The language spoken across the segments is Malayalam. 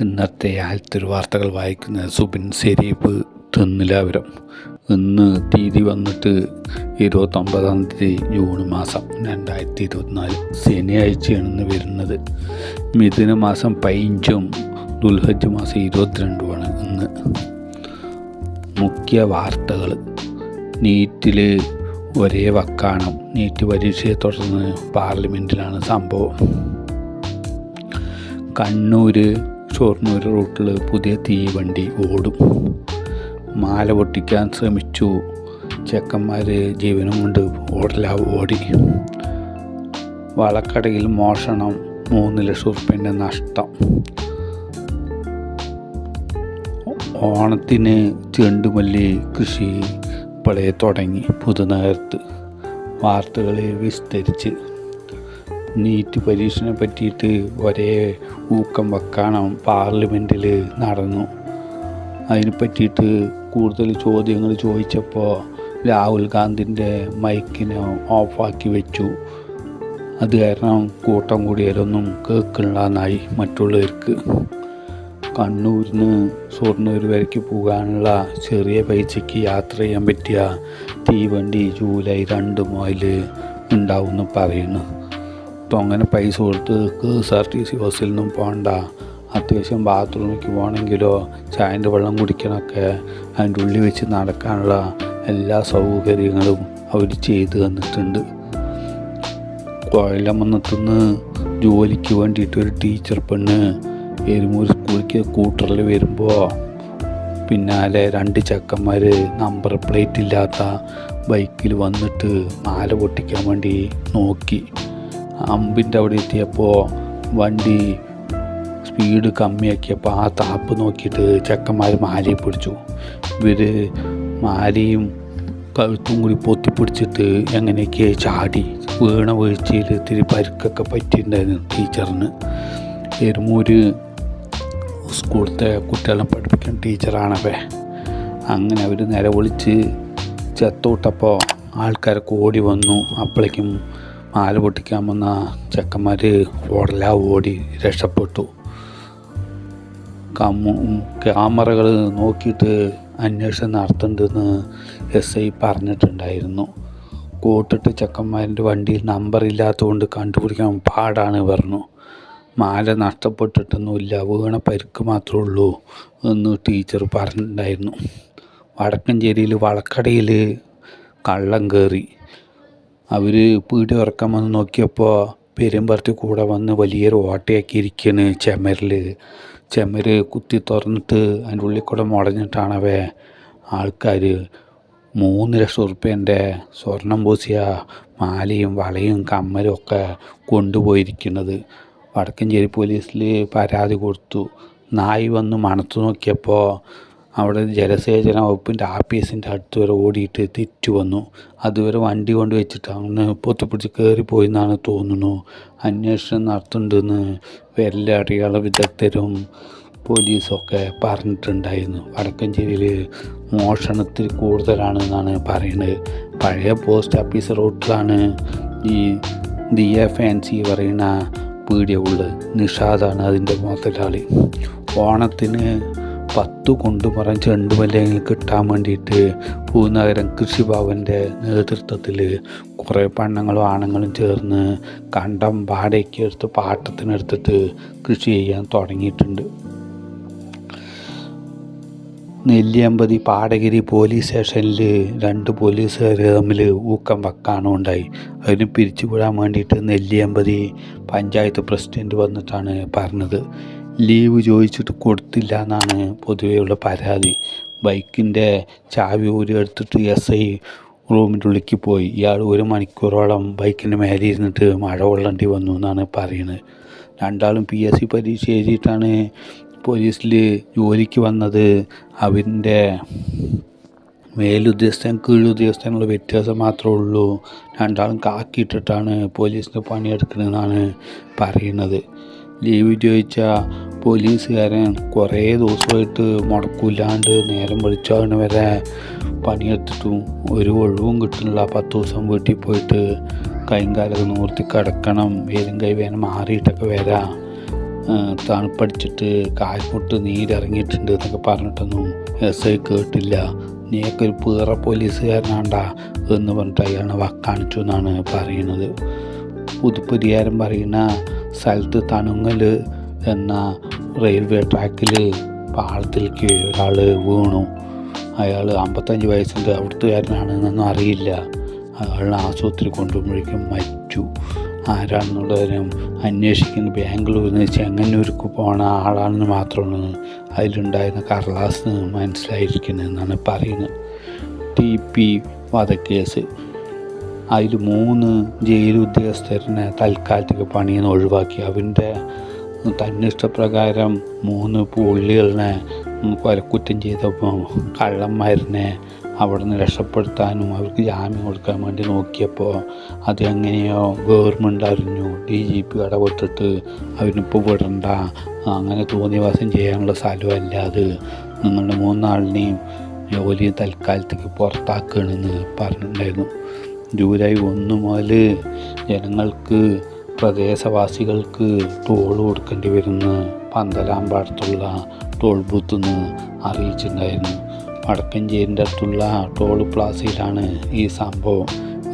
ഇന്നത്തെ ആലത്തൊരു വാർത്തകൾ വായിക്കുന്ന സുബിൻ സെരീപ് തിന്നിലാപുരം ഇന്ന് തീയതി വന്നിട്ട് ഇരുപത്തൊമ്പതാം തീയതി ജൂൺ മാസം രണ്ടായിരത്തി ഇരുപത്തിനാല് ശനിയാഴ്ചയാണ് വരുന്നത്. മിഥുന മാസം പതിനഞ്ചും ദുൽഹജ് മാസം ഇരുപത്തിരണ്ടുമാണ് ഇന്ന്. മുഖ്യ വാർത്തകൾ. നീറ്റിൽ ഒരേ വക്കാണം. നീറ്റ് പരീക്ഷയെ തുടർന്ന് പാർലമെന്റിലാണ് സംഭവം. കണ്ണൂർ ഷൊർണൂർ റൂട്ടിൽ പുതിയ തീവണ്ടി ഓടും. മാല പൊട്ടിക്കാൻ ശ്രമിച്ചു. ചെക്കന്മാർ ജീവനും കൊണ്ട് ഓടല ഓടി. വളക്കടയിൽ മോഷണം മൂന്ന് ലക്ഷം റുപ്യന്റെ നഷ്ടം. ഓണത്തിന് ചെണ്ടുമല്ലി കൃഷി ഇപ്പോഴേ തുടങ്ങി പുതുനഗരത്ത്. വാർത്തകളെ വിസ്തരിച്ച്. നീറ്റ് പരീക്ഷനെ പറ്റിയിട്ട് ഒരേ ഊക്കം വെക്കണം പാർലമെന്റിൽ നടന്നു. അതിനെ പറ്റിയിട്ട് കൂടുതൽ ചോദ്യങ്ങൾ ചോദിച്ചപ്പോൾ രാഹുൽ ഗാന്ധിന്റെ മൈക്കിനെ ഓഫാക്കി വെച്ചു. അത് കാരണം കൂട്ടം കൂടിയാലൊന്നും കേൾക്കണില്ലെന്നായി മറ്റുള്ളവർക്ക്. കണ്ണൂരിൽ നിന്ന് ഷൊർണൂർ വരയ്ക്ക് പോകാനുള്ള ചെറിയ പൈസയ്ക്ക് യാത്ര ചെയ്യാൻ പറ്റിയ തീവണ്ടി ജൂലൈ രണ്ട് മുതൽ ഉണ്ടാവുമെന്ന് പറയുന്നു. അപ്പോൾ അങ്ങനെ പൈസ കൊടുത്ത് K S R T C ബസ്സിൽ നിന്നും പോകണ്ട അത്യാവശ്യം ബാത്റൂമിലേക്ക് പോകണമെങ്കിലോ ചായന്റെ വെള്ളം കുടിക്കണമൊക്കെ. അതിന്റെ ഉള്ളിൽ വെച്ച് നടക്കാനുള്ള എല്ലാ സൗകര്യങ്ങളും അവർ ചെയ്ത് തന്നിട്ടുണ്ട്. കൊല്ലമന്നത്തുനിന്ന് ജോലിക്ക് വേണ്ടിയിട്ട് ഒരു ടീച്ചർ പെണ്ണ് എരുമൂർ സ്കൂളിലേക്ക് കൂട്ടറിൽ വരുമ്പോൾ പിന്നാലെ രണ്ട് ചെക്കന്മാർ നമ്പർ പ്ലേറ്റ് ഇല്ലാത്ത ബൈക്കിൽ വന്നിട്ട് മാല പൊട്ടിക്കാൻ വേണ്ടി നോക്കി. അമ്പിന്റെ അവിടെ എത്തിയപ്പോൾ വണ്ടി സ്പീഡ് കമ്മിയാക്കിയപ്പോൾ ആ താപ്പ് നോക്കിയിട്ട് ചെക്കന്മാർ മാലയിൽ പിടിച്ചു. ഇവർ മാലിയും കഴുത്തും കൂടി പൊത്തിപ്പിടിച്ചിട്ട് എങ്ങനെയൊക്കെ ചാടി വീണ വീഴ്ചയിൽ ഇത്തിരി പരുക്കൊക്കെ പറ്റിയിട്ടുണ്ടായിരുന്നു ടീച്ചറിന്. എരുമൂര് സ്കൂളത്തെ കുട്ടികളെ പഠിപ്പിക്കുന്ന ടീച്ചറാണവേ. അങ്ങനെ അവർ നിലവിളിച്ച് ചത്തോട്ടപ്പോൾ ആൾക്കാരൊക്കെ ഓടി വന്നു. അപ്പോഴേക്കും മാല പൊട്ടിക്കാൻ വന്ന ചെക്കന്മാർ ഓടല ഓടി രക്ഷപ്പെട്ടു. ക്യാമറകൾ നോക്കിയിട്ട് അന്വേഷണം നടത്തുന്നുണ്ടെന്ന് എസ് ഐ പറഞ്ഞിട്ടുണ്ടായിരുന്നു. കൂട്ടിട്ട് ചെക്കന്മാരുടെ വണ്ടിയിൽ നമ്പർ ഇല്ലാത്തതുകൊണ്ട് കണ്ടുപിടിക്കാൻ പാടാണ് പറഞ്ഞു. മാല നഷ്ടപ്പെട്ടിട്ടൊന്നുമില്ല വീണ പരിക്ക് മാത്രമേ ഉള്ളൂ എന്ന് ടീച്ചർ പറഞ്ഞിട്ടുണ്ടായിരുന്നു. വടക്കഞ്ചേരിയിൽ വളക്കടയിൽ കള്ളം കയറി അവർ പീടി ഇറക്കാൻ വന്ന് നോക്കിയപ്പോൾ പെരുമ്പറത്തി കൂടെ വന്ന് വലിയൊരു ഓട്ടയാക്കിയിരിക്കുകയാണ് ചെമരിൽ ചെമര് കുത്തി തുറന്നിട്ട് അതിന്റെ ഉള്ളിൽ കൂടെ മുടഞ്ഞിട്ടാണവേ ആൾക്കാർ മൂന്ന് ലക്ഷം ഉറുപ്പ്യന്റെ സ്വർണം പൂശിയ മാലയും വളയും കമ്മലും ഒക്കെ കൊണ്ടുപോയിരിക്കുന്നത്. വടക്കഞ്ചേരി പോലീസിൽ പരാതി കൊടുത്തു. നായി വന്ന് മണത്തു നോക്കിയപ്പോൾ അവിടെ ജലസേചന വകുപ്പിന്റെ ആപ്പീസിന്റെ അടുത്ത് വരെ ഓടിയിട്ട് തിരിച്ചു വന്നു. അതുവരെ വണ്ടി കൊണ്ട് വെച്ചിട്ട് അങ്ങനെ പൊത്തിപ്പിടിച്ച് കയറിപ്പോയി എന്നാണ് തോന്നുന്നു. അന്വേഷണം നടത്തുന്നുണ്ടെന്ന് വിരലടയാള വിദഗ്ധരും പോലീസൊക്കെ പറഞ്ഞിട്ടുണ്ടായിരുന്നു. വടക്കഞ്ചേരിയിൽ മോഷണത്തിൽ കൂടുതലാണെന്നാണ് പറയുന്നത്. പഴയ പോസ്റ്റ് ഓഫീസ് റോട്ടിലാണ് ഈ ദിയ ഫാൻസി പറയുന്ന പീടിയ ഉള്ളത്. നിഷാദാണ് അതിന്റെ മുതലാളി. ഓണത്തിന് പത്ത് കൊണ്ടുമറം ചെണ്ടുമല്ലെങ്കിൽ കിട്ടാൻ വേണ്ടിയിട്ട് പൂനഗരം കൃഷിഭവന്റെ നേതൃത്വത്തിൽ കുറേ പെണ്ണുങ്ങളും ആണുങ്ങളും ചേർന്ന് കണ്ടം പാടയ്ക്ക് എടുത്ത് പാട്ടത്തിനെടുത്തിട്ട് കൃഷി ചെയ്യാൻ തുടങ്ങിയിട്ടുണ്ട്. നെല്ലിയമ്പതി പാടഗിരി പോലീസ് സ്റ്റേഷനിൽ രണ്ട് പോലീസുകാർ തമ്മിൽ ഊക്കം വെക്കാനും ഉണ്ടായി. അതിന് പിരിച്ചുവിടാൻ വേണ്ടിയിട്ട് നെല്ലിയമ്പതി പഞ്ചായത്ത് പ്രസിഡന്റ് വന്നിട്ടാണ് പറഞ്ഞത്. ലീവ് ചോദിച്ചിട്ട് കൊടുത്തില്ല എന്നാണ് പൊതുവെയുള്ള പരാതി. ബൈക്കിന്റെ ചാവി ഊരി എടുത്തിട്ട് എസ് ഐ റൂമിന്റെ പോയി. ഇയാൾ ഒരു മണിക്കൂറോളം ബൈക്കിന്റെ മേലെ ഇരുന്നിട്ട് മഴ കൊള്ളേണ്ടി വന്നു എന്നാണ് പറയുന്നത്. രണ്ടാളും പി എസ് സി പരീക്ഷ എഴുതിയിട്ടാണ് പോലീസിൽ ജോലിക്ക് വന്നത്. അവന്റെ മേലുദ്യോഗസ്ഥൻ കീഴുദ്യോഗസ്ഥനുള്ള വ്യത്യാസം മാത്രമേ ഉള്ളൂ. രണ്ടാളും കാക്കിയിട്ടിട്ടാണ് പോലീസിന്റെ പണിയെടുക്കണമെന്നാണ് പറയുന്നത്. ലീവ് ചോദിച്ച പോലീസുകാരൻ കുറേ ദിവസമായിട്ട് മുടക്കില്ലാണ്ട് നേരം വെളിച്ചാണ് വരെ പണിയെടുത്തിട്ടും ഒരു ഒഴിവും കിട്ടുന്നില്ല. പത്ത് ദിവസം വീട്ടിൽ പോയിട്ട് കൈയും കാലൊക്കെ നൂർത്തി കിടക്കണം. വേലും കൈ വേനം മാറിയിട്ടൊക്കെ വരാം. തണുപ്പടിച്ചിട്ട് കാൽമുട്ട് നീരിറങ്ങിയിട്ടുണ്ട് എന്നൊക്കെ പറഞ്ഞിട്ടൊന്നും എസ് ഐ കേട്ടില്ല. നീയൊക്കെ ഒരു പേറ പോലീസുകാരനാണ്ടാ എന്ന് പറഞ്ഞിട്ട് അയാളെ വക്കാണിച്ചു എന്നാണ് പറയുന്നത്. പുതുപ്പരിയാരം പറയുന്ന സ്ഥലത്ത് തണുങ്ങൽ എന്ന റെയിൽവേ ട്രാക്കിൽ പാളത്തിലേക്ക് ഒരാൾ വീണു. അയാൾ അമ്പത്തഞ്ച് വയസ്സിന്റെ അവിടുത്തുകാരനാണെന്നൊന്നും അറിയില്ല. അയാളെ ആശുപത്രി കൊണ്ടുപോകുമ്പോഴേക്കും മരിച്ചു. ആരാണെന്നുള്ളതിനും അന്വേഷിക്കുന്ന ബാംഗ്ലൂരിൽ നിന്ന് ചെങ്ങന്നൂർക്ക് പോണ ആളാണെന്ന് മാത്രമാണ് അതിലുണ്ടായിരുന്ന കടലാസ് മനസ്സിലായിരിക്കുന്നതെന്നാണ് പറയുന്നത്. ടി പി വധക്കേസ്. അതിൽ മൂന്ന് ജയിൽ ഉദ്യോഗസ്ഥരനെ തൽക്കാലത്തേക്ക് പണിയിൽ ഒഴിവാക്കി. അവന്റെ തന്നിഷ്ടപ്രകാരം മൂന്ന് പുള്ളികളിനെ കൊലക്കുറ്റം ചെയ്തപ്പം കള്ളന്മാരനെ അവിടെ നിന്ന് രക്ഷപ്പെടുത്താനും അവർക്ക് ജാമ്യം കൊടുക്കാൻ വേണ്ടി നോക്കിയപ്പോൾ അത് എങ്ങനെയോ ഗവൺമെന്റ് അറിഞ്ഞു ഡി ജി പി ഇടപെട്ടിട്ട് അവനിപ്പോൾ വിടണ്ട അങ്ങനെ തോന്നിവാസം ചെയ്യാനുള്ള സ്ഥലമല്ല അത്. നിങ്ങളുടെ മൂന്നാളിനെയും ജോലി തൽക്കാലത്തേക്ക് പുറത്താക്കണമെന്ന് പറഞ്ഞിട്ടുണ്ടായിരുന്നു. ജൂലൈ ഒന്ന് മുതൽ ജനങ്ങൾക്ക് പ്രദേശവാസികൾക്ക് ടോൾ കൊടുക്കേണ്ടി വരുന്ന പന്തലാമ്പാടത്തുള്ള ടോൾ ബൂത്ത് നിന്ന് അറിയിച്ചിട്ടുണ്ടായിരുന്നു. വടക്കഞ്ചേരിന്റെ അടുത്തുള്ള ടോൾ പ്ലാസയിലാണ് ഈ സംഭവം.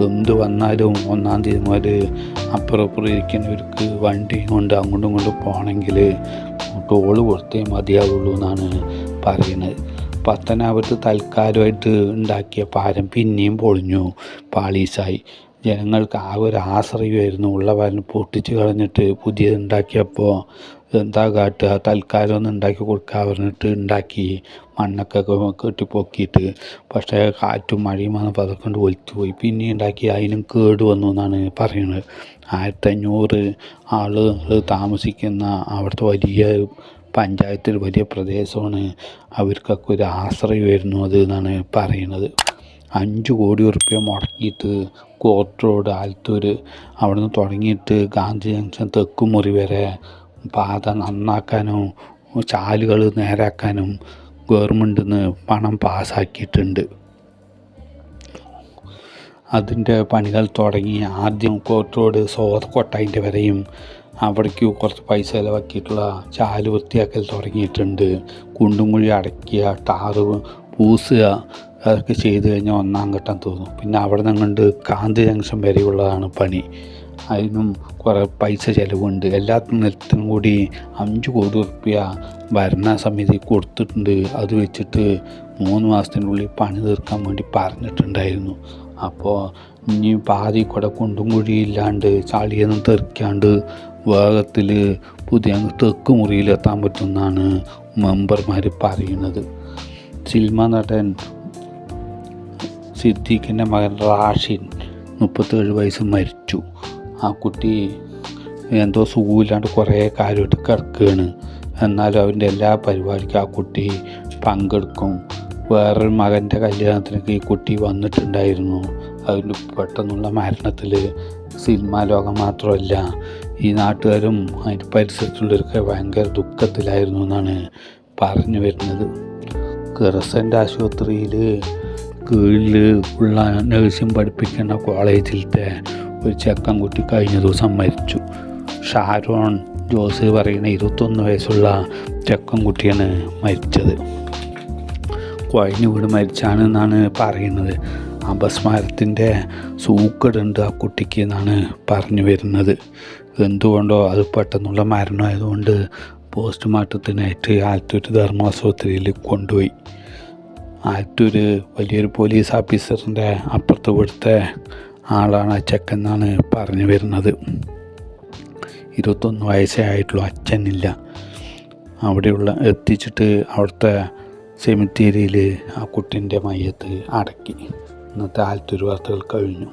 എന്ത് വന്നാലും ഒന്നാം തീയതി മുതൽ അപ്പുറം അപ്പുറം ഇരിക്കുന്നവർക്ക് വണ്ടി കൊണ്ട് അങ്ങോട്ടും ഇങ്ങോട്ടും പോകണമെങ്കിൽ ടോൾ കൊടുത്തേ മതിയാവുള്ളൂ എന്നാണ് പറയുന്നത്. പത്തനാപുരത്ത് തൽക്കാലമായിട്ട് ഉണ്ടാക്കിയ പാരം പിന്നെയും പൊളിഞ്ഞു പാളീസായി. ജനങ്ങൾക്ക് ആ ഒരു ആശ്രയമായിരുന്നു. ഉള്ള പാലിന് പൊട്ടിച്ച് കളഞ്ഞിട്ട് പുതിയത് ഉണ്ടാക്കിയപ്പോൾ എന്താ കാട്ടുക തൽക്കാലം ഒന്ന് ഉണ്ടാക്കി കൊടുക്കുക പറഞ്ഞിട്ട് ഉണ്ടാക്കി മണ്ണൊക്കെ കെട്ടിപ്പൊക്കിയിട്ട്. പക്ഷേ കാറ്റും മഴയും വന്നപ്പോൾ അതൊക്കെ കൊണ്ട് ഒലിച്ചു പോയി പിന്നെ ഉണ്ടാക്കി അതിനും കേട് വന്നു എന്നാണ് പറയുന്നത്. ആയിരത്തഞ്ഞൂറ് ആളുകൾ താമസിക്കുന്ന അവിടുത്തെ വലിയ പഞ്ചായത്തിൽ വലിയ പ്രദേശമാണ്. അവർക്കൊക്കെ ഒരു ആശ്രയമായിരുന്നു അത് എന്നാണ് പറയുന്നത്. അഞ്ച് കോടി ഉറുപ്പ്യ മുടക്കിയിട്ട് കോർട്ട് റോഡ് ആലത്തൂർ അവിടെ നിന്ന് തുടങ്ങിയിട്ട് ഗാന്ധി ജംഗ്ഷൻ തെക്കുമുറി വരെ പാത നന്നാക്കാനും ചാലുകൾ നേരാക്കാനും ഗവൺമെന്റിൽ നിന്ന് പണം പാസ്സാക്കിയിട്ടുണ്ട് അതിന്റെ പണികൾ തുടങ്ങി ആദ്യം കോർട്ട് റോഡ് സോതക്കൊട്ടൈന്റെ വരെയും അവിടേക്ക് കുറച്ച് പൈസ ചിലവാക്കിയിട്ടുള്ള ചാൽ വൃത്തിയാക്കൽ തുടങ്ങിയിട്ടുണ്ട്. കുണ്ടും കുഴി അടയ്ക്കുക ടാറ് പൂസുക അതൊക്കെ ചെയ്ത് കഴിഞ്ഞാൽ ഒന്നാം ഘട്ടം തോന്നും. പിന്നെ അവിടെ നിന്ന് കണ്ട് കാന്തി ജംഗ്ഷൻ വരെയുള്ളതാണ് പണി. അതിനും കുറേ പൈസ ചിലവുണ്ട്. എല്ലാത്തിനും കൂടി അഞ്ച് കോടി റുപ്യ ഭരണസമിതി കൊടുത്തിട്ടുണ്ട്. അത് വെച്ചിട്ട് മൂന്ന് മാസത്തിനുള്ളിൽ പണി തീർക്കാൻ വേണ്ടി പറഞ്ഞിട്ടുണ്ടായിരുന്നു. അപ്പോൾ ഇനി പാതി കൂടെ കുണ്ടും കുഴിയില്ലാണ്ട് ചളിയൊന്നും തെറിക്കാണ്ട് വേഗത്തിൽ പുതിയ തെക്ക് മുറിയിലെത്താൻ പറ്റുമെന്നാണ് മെമ്പർമാർ പറയുന്നത്. സിനിമ നടൻ സിദ്ദീഖിന്റെ മകൻ റാഷിൻ മുപ്പത്തേഴ് വയസ്സ് മരിച്ചു. ആ കുട്ടി എന്തോ സുഖമില്ലാണ്ട് കുറേ കാര്യമായിട്ട് കിടക്കുകയാണ്. എന്നാലും അവന്റെ എല്ലാ പരിപാടിക്കും ആ കുട്ടി പങ്കെടുക്കും. വേറൊരു മകന്റെ കല്യാണത്തിനൊക്കെ ഈ കുട്ടി വന്നിട്ടുണ്ടായിരുന്നു. അതിന്റെ പെട്ടെന്നുള്ള മരണത്തിൽ സിനിമാ ലോകം മാത്രമല്ല ഈ നാട്ടുകാരും അതിന്റെ പരിസരത്തുള്ളവരൊക്കെ ഭയങ്കര ദുഃഖത്തിലായിരുന്നു എന്നാണ് പറഞ്ഞു വരുന്നത്. കിറസന്റെ ആശുപത്രിയിൽ കീഴിൽ ഉള്ള നേഴ്സിംഗ് പഠിപ്പിക്കുന്ന കോളേജിലത്തെ ഒരു ചെക്കൻ കുട്ടി കഴിഞ്ഞ ദിവസം മരിച്ചു. ഷാരോൺ ജോസ് പറയുന്ന ഇരുപത്തൊന്ന് വയസ്സുള്ള ചെക്കൻ കുട്ടിയാണ് മരിച്ചത്. കുഴഞ്ഞു വീട് മരിച്ചാണ് എന്നാണ് പറയുന്നത്. അപസ്മാരത്തിന്റെ സൂക്കടുണ്ട് ആ കുട്ടിക്ക് എന്നാണ് പറഞ്ഞു വരുന്നത്. എന്തുകൊണ്ടോ അത് പെട്ടെന്നുള്ള മരണമായതുകൊണ്ട് പോസ്റ്റ്മോർട്ടത്തിനായിട്ട് ആലത്തൂർ ധർമ്മാശുപത്രിയിൽ കൊണ്ടുപോയി. ആലത്തൂർ വലിയൊരു പോലീസ് ഓഫീസറിന്റെ അപ്പുറത്ത് ഇവിടുത്തെ ആളാണ് ആ ചെക്കെന്നാണ് പറഞ്ഞു വരുന്നത്. ഇരുപത്തൊന്ന് വയസ്സേ ആയിട്ടുള്ളൂ അച്ഛനില്ല. അവിടെയുള്ള എത്തിച്ചിട്ട് അവിടുത്തെ സെമിത്തേരിയിൽ ആ കുട്ടിന്റെ മയ്യത്ത് അടക്കി. ഇന്നത്തെ ആലത്തൂർ വാർത്തകൾ കഴിഞ്ഞു.